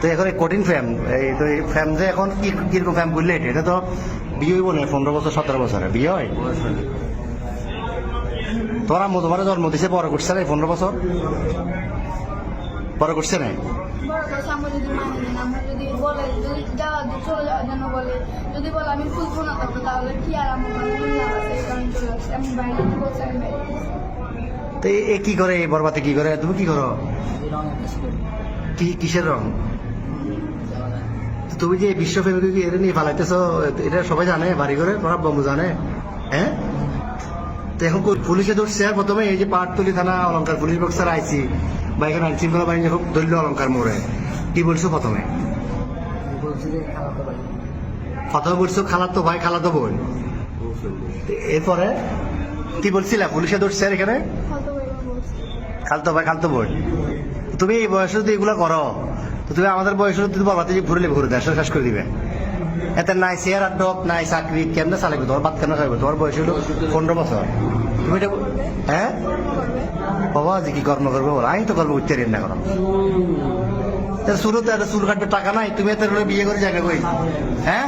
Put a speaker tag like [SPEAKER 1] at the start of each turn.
[SPEAKER 1] তো এখন এই কঠিন ফ্যাম এই তো এই ফ্যাম যে এখন কি কীরকম ফ্যাম করলে এটা? এটা তো বিয়ে হইব না পনেরো বছর সতেরো বছরে। বিয়ে হয়? তোমার আম্মু তোমার জন্ম দিছে বড় করছে না পনেরো বছর? বড় করছে না তো এ- কি করে এই বরবাতে কি করে? তুমি কি করো? কি কিসের রং? তুমি যে বিশ্ব ফেমিকে কি এটা নিয়ে ফালাইতেছ এটা সবাই জানে বাড়ি করে তোরা বম্বু জানে। হ্যাঁ? তো এখন পুলিশে ধরছে আর প্রথমে এই যে পাটতলি থানা অলঙ্কার পুলিশ বক্সার আইসি বা এখানে আইন শৃঙ্খলা বাহিনী যখন ধরল অলঙ্কার মোড়ে। কি বলছো প্রথমে? প্রথমে বলছো খালাতো ভাই খালাতো বোন। এরপরে কি বলছিলা? পুলিশে ধরছে আর এখানে? খালতো ভাই খালতো বোন। তুমি এই বয়সে যদি এগুলো করো তুমি আমাদের বয়সে যদি বলবাতে যে ঘুরলে ঘুরে দেশ শেষ করে দিবে। এতে নাই আর ডক নাই চাকরি, কেমনে চালাবে তোমার বাদ কেন চালাবে তোমার বয়স হলো পনেরো বছর। তুমি এটা হ্যাঁ? বাবা, যে কি কর্ম করব আমি তো কর্ম করতে না করো একটা চুল কাটবে টাকা নাই, তুমি এত বিয়ে করে যাবে কই? হ্যাঁ?